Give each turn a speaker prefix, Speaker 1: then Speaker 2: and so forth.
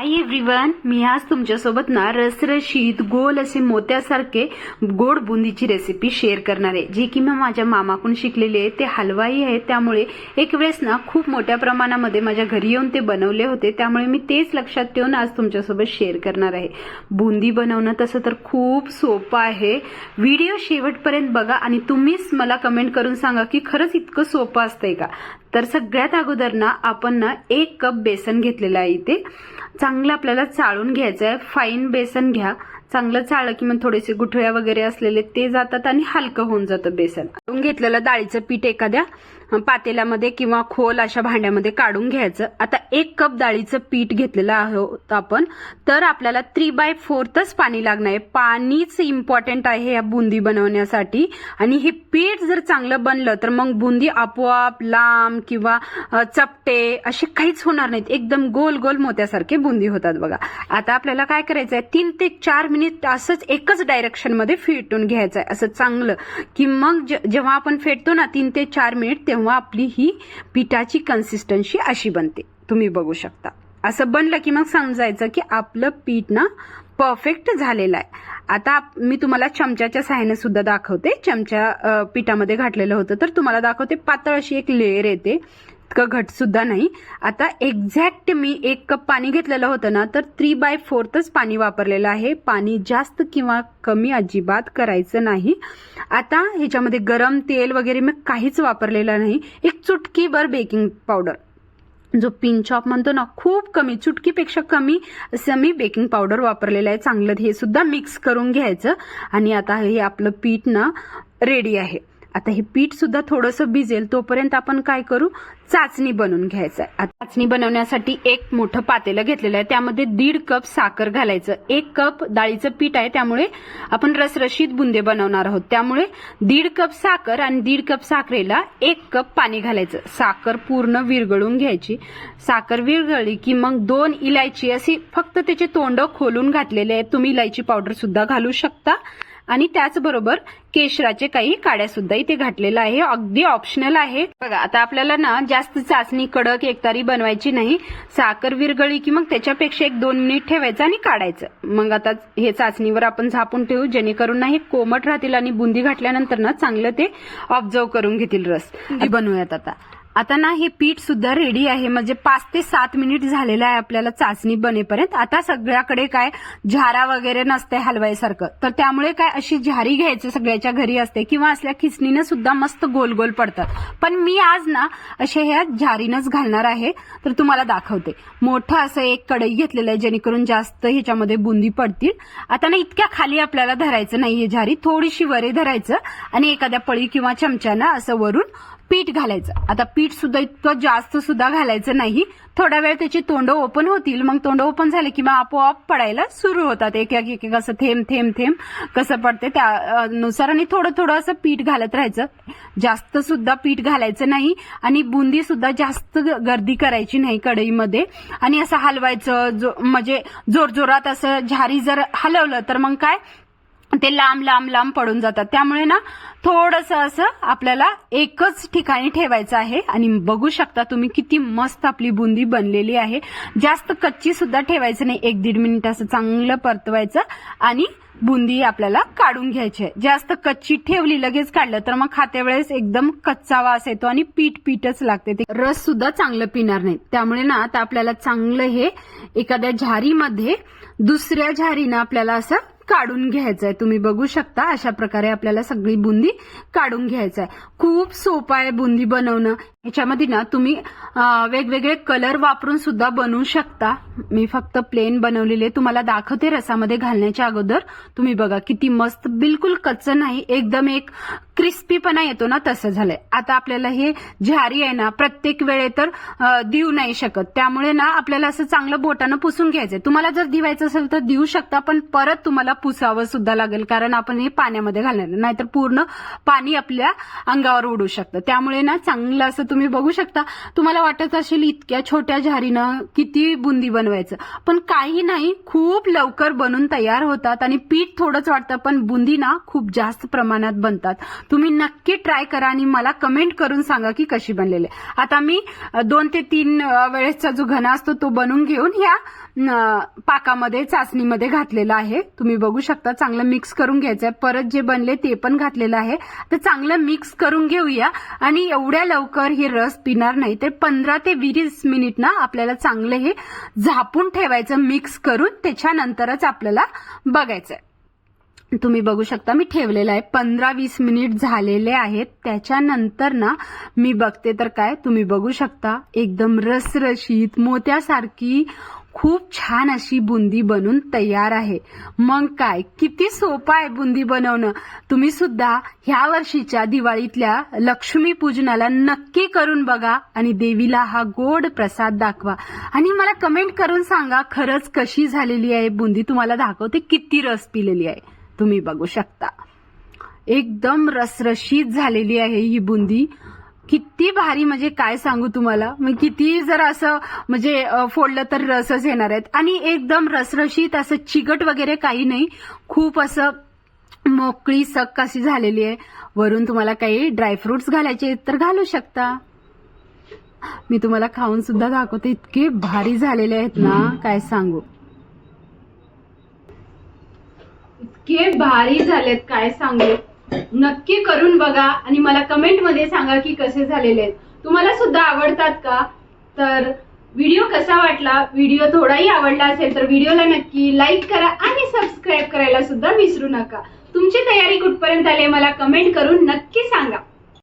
Speaker 1: Hi everyone मी आज तुमच्यासोबत ना रसरशीत गोल असे मोत्यासारखे गोड बुंदीची रेसिपी शेअर करणार आहे. जी की मी माझ्या मामाकडून शिकलेली आहे. ते हलवाई आहे. त्यामुळे एक वेळेस ना खूप मोठ्या प्रमाणामध्ये माझ्या घरी येऊन ते बनवले होते. त्यामुळे मी तेच लक्षात ठेवून आज तुमच्यासोबत शेअर करणार आहे. बुंदी बनवणं तसं तर खूप सोपं आहे. व्हिडिओ शेवटपर्यंत बघा आणि तुम्हीच मला कमेंट करून सांगा की खरंच इतकं सोपं असतंय का? तर सगळ्यात अगोदर ना आपण ना एक कप बेसन घेतलेलं आहे इथे. चांगलं आपल्याला चाळून घ्यायचं आहे. फाईन बेसन घ्या. चांगलं चाळलं की मग थोडेसे गुठळ्या वगैरे असलेले ते जातात आणि हलकं होऊन जातं बेसन. घेतलेलं डाळीचं पीठ एखाद्या पातेल्यामध्ये किंवा खोल अशा भांड्यामध्ये काढून घ्यायचं. आता एक कप डाळीचं पीठ घेतलेलं आहोत आपण. तर आपल्याला थ्री बाय फोर्थच पाणी लागणार आहे. पाणीच इम्पॉर्टंट आहे या बुंदी बनवण्यासाठी. आणि हे पीठ जर चांगलं बनलं तर मग बुंदी आपोआप लांब किंवा चपटे असे काहीच होणार नाहीत. एकदम गोल गोल मोत्यासारखे बुंदी होतात बघा. आता आपल्याला काय करायचं आहे तीन ते चार मिनिट असंच एकच डायरेक्शनमध्ये फेटून घ्यायचं आहे असं चांगलं. की मग जे- जेव्हा आपण फेटतो ना तीन ते चार मिनिट तेव्हा आपली ही पिठाची कन्सिस्टन्सी अशी बनते. तुम्ही बघू शकता. असं बनलं की मग समजायचं की आपलं पीठ ना परफेक्ट झालेलं आहे. आता मी तुम्हाला चमच्याच्या सहाय्याने सुद्धा दाखवते. चमच्या पिठामध्ये घातलेलं होतं तर तुम्हाला दाखवते. पातळ अशी एक लेअर येते. इतकं घट सुद्धा नाही. आता एक्झॅक्ट मी एक कप पाणी घेतलेलं होतं ना तर थ्री बाय फोर्थच पाणी वापरलेलं आहे. पाणी जास्त किंवा कमी अजिबात करायचं नाही. आता ह्याच्यामध्ये गरम तेल वगैरे मी काहीच वापरलेलं नाही. एक चुटकीभर बेकिंग पावडर जो पिंच ऑफ म्हणतो ना खूप कमी चुटकीपेक्षा कमी असं मी बेकिंग पावडर वापरलेलं आहे. चांगलं हे सुद्धा मिक्स करून घ्यायचं. आणि आता हे आपलं पीठ ना रेडी आहे. आता हे पीठ सुद्धा थोडंसं भिजेल तोपर्यंत आपण काय करू? चाचणी बनवून घ्यायचं आहे. चाचणी बनवण्यासाठी एक मोठं पातेलं घेतलेलं आहे. त्यामध्ये दीड कप साखर घालायचं. एक कप डाळीचं पीठ आहे. त्यामुळे आपण रसरशीत बुंदे बनवणार आहोत. त्यामुळे दीड कप साखर आणि दीड कप साखरेला एक कप पाणी घालायचं. साखर पूर्ण विरघळून घ्यायची. साखर विरघळली की मग दोन इलायची अशी फक्त त्याचे तोंड खोलून घातलेले आहेत. तुम्ही इलायची पावडर सुद्धा घालू शकता. आणि त्याचबरोबर केशराचे काही काड्या सुद्धा इथे घातलेलं आहे. अगदी ऑप्शनल आहे. बघा आता आपल्याला ना जास्त चाचणी कडक एकतारी बनवायची नाही. साखर विरगळी की मग त्याच्यापेक्षा एक दोन मिनिट ठेवायचं आणि काढायचं. मग आता हे चाचणीवर आपण झापून ठेवू. जेणेकरून ना हे कोमट राहतील आणि बुंदी घातल्यानंतर ना चांगलं ते ऑब्झर्व करून घेतील रस. बुंदी बनवूयात आता. आता ना हे पीठ सुद्धा रेडी आहे. म्हणजे पाच ते सात मिनिट झालेलं आहे आपल्याला चाचणी बनेपर्यंत. आता सगळ्याकडे काय झारा वगैरे नसते हलवायसारखं तर त्यामुळे काय अशी झारी घ्यायचं सगळ्याच्या घरी असते किंवा असल्या खिचणीनं सुद्धा मस्त गोल गोल पडतात. पण मी आज ना असे ह्या झारीनच घालणार आहे. तर तुम्हाला दाखवते. मोठं असं एक कढई घेतलेलं आहे जेणेकरून जास्त ह्याच्यामध्ये बुंदी पडतील. आता ना इतक्या खाली आपल्याला धरायचं नाहीये झारी. थोडीशी वरे धरायचं आणि एखाद्या पळी किंवा चमच्यानं असं वरून पीठ घालायचं. आता पीठ सुद्धा इतकं जास्त सुद्धा घालायचं नाही. थोडा वेळ त्याची तोंड ओपन होतील. मग तोंड ओपन झाले की मग आपोआप पडायला सुरू होतात. एक एक एक असं थेंब थेंब थेंब कसं पडते त्यानुसार आणि थोडं थोडं असं पीठ घालत राहायचं. जास्त सुद्धा पीठ घालायचं नाही. आणि बुंदी सुद्धा जास्त गर्दी करायची नाही कढईमध्ये. आणि असं हलवायचं जो म्हणजे जोरजोरात असं झारी जर हलवलं तर मग काय? ते लांब लांब लांब पडून जातात. त्यामुळे ना थोडस असं आपल्याला एकच ठिकाणी ठेवायचं आहे. आणि बघू शकता तुम्ही किती मस्त आपली बुंदी बनलेली आहे. जास्त कच्ची सुद्धा ठेवायचं नाही. एक दीड मिनिट असं चांगलं परतवायचं आणि बुंदी आपल्याला काढून घ्यायची आहे. जास्त कच्ची ठेवली लगेच काढलं तर मग खाते वेळेस एकदम कच्चा वास येतो आणि पीठ पीठच लागते. ते रस सुद्धा चांगलं पिणार नाही. त्यामुळे ना आता आपल्याला चांगलं हे एखाद्या झारीमध्ये दुसऱ्या झारीनं आपल्याला असं काढून घ्यायचं आहे तुम्ही बघू शकता अशा प्रकारे आपल्याला सगळी बुंदी काढून घ्यायचं आहे खूप सोपं आहे बुंदी बनवणं. ह्याच्यामध्ये ना तुम्ही वेगवेगळे कलर वापरून सुद्धा बनवू शकता. मी फक्त प्लेन बनवलेले. तुम्हाला दाखवते रसामध्ये घालण्याच्या अगोदर. तुम्ही बघा किती मस्त बिलकुल कच्चं नाही. एकदम एक क्रिस्पीपणा येतो ना तसं झालंय. आता आपल्याला हे झारी आहे ना प्रत्येक वेळे तर देऊ नाही शकत. त्यामुळे ना आपल्याला असं चांगलं बोटानं पुसून घ्यायचंय. तुम्हाला जर दिवायचं असेल तर देऊ शकता पण परत तुम्हाला पुसावं सुद्धा लागेल कारण आपण हे पाण्यामध्ये घालणार. नाहीतर पूर्ण पाणी आपल्या अंगावर उडू शकतं. त्यामुळे ना चांगलं असं तुम्ही बघू शकता. तुम्हाला वाटत असेल इतक्या छोट्या झारीनं किती बुंदी बनवायचं. पण काही नाही खूप लवकर बनून तयार होतात आणि पीठ थोडंच वाटतं पण बुंदी ना खूप जास्त प्रमाणात बनतात. तुम्ही नक्की ट्राय करा आणि मला कमेंट करून सांगा की कशी बनलेली आहे. आता मी दोन ते तीन वेळेसचा जो घना असतो तो बनवून घेऊन ह्या पाकामध्ये चाचणीमध्ये घातलेला आहे. तुम्ही बघू शकता चांगलं मिक्स करून घ्यायचं आहे. परत जे बनले ते पण घातलेलं आहे. तर चांगलं मिक्स करून घेऊया आणि एवढ्या लवकर हे रस पिणार नाही ते पंधरा ते वीस मिनिट ना आपल्याला चांगले हे झापून ठेवायचं मिक्स करून त्याच्यानंतरच आपल्याला बघायचं आहे तुम्ही बघू शकता मी ठेवलेलं आहे. पंधरा वीस मिनिट झालेले आहेत. त्याच्यानंतर ना मी बघते तर काय तुम्ही बघू शकता. एकदम रसरशीत मोत्यासारखी खूप छान अशी बुंदी बनून तयार आहे. मग काय किती सोपं आहे बुंदी बनवणं? तुम्ही सुद्धा ह्या वर्षीच्या दिवाळीतल्या लक्ष्मी पूजनाला नक्की करून बघा आणि देवीला हा गोड प्रसाद दाखवा. आणि मला कमेंट करून सांगा खरंच कशी झालेली आहे बुंदी? तुम्हाला दाखवते किती रस पिलेली आहे. तुम्ही बघू शकता. एकदम रसरशीत झालेली आहे ही बुंदी. किती भारी म्हणजे काय सांगू तुम्हाला? मग किती जर असं म्हणजे फोडलं तर रसच येणार आहेत. आणि एकदम रसरशीत असं चिकट वगैरे काही नाही. खूप असं मोकळी सक अशी झालेली आहे. वरून तुम्हाला काही ड्रायफ्रुट्स घालायचे आहेत तर घालू शकता. मी तुम्हाला खाऊन सुद्धा दाखवते इतके भारी झालेले आहेत ना काय सांगू. इतके भारी झालेत काय सांगू. नक्की करून बघा आणि मला कमेंटमध्ये सांगा की कसे झालेले आहेत. तुम्हाला सुद्धा आवडतात का? तर व्हिडिओ कसा वाटला? व्हिडिओ थोडाही आवडला असेल तर व्हिडिओला नक्की लाईक करा आणि सबस्क्राईब करायला सुद्धा विसरू नका. तुमची तयारी कुठपर्यंत आली मला कमेंट करून नक्की सांगा.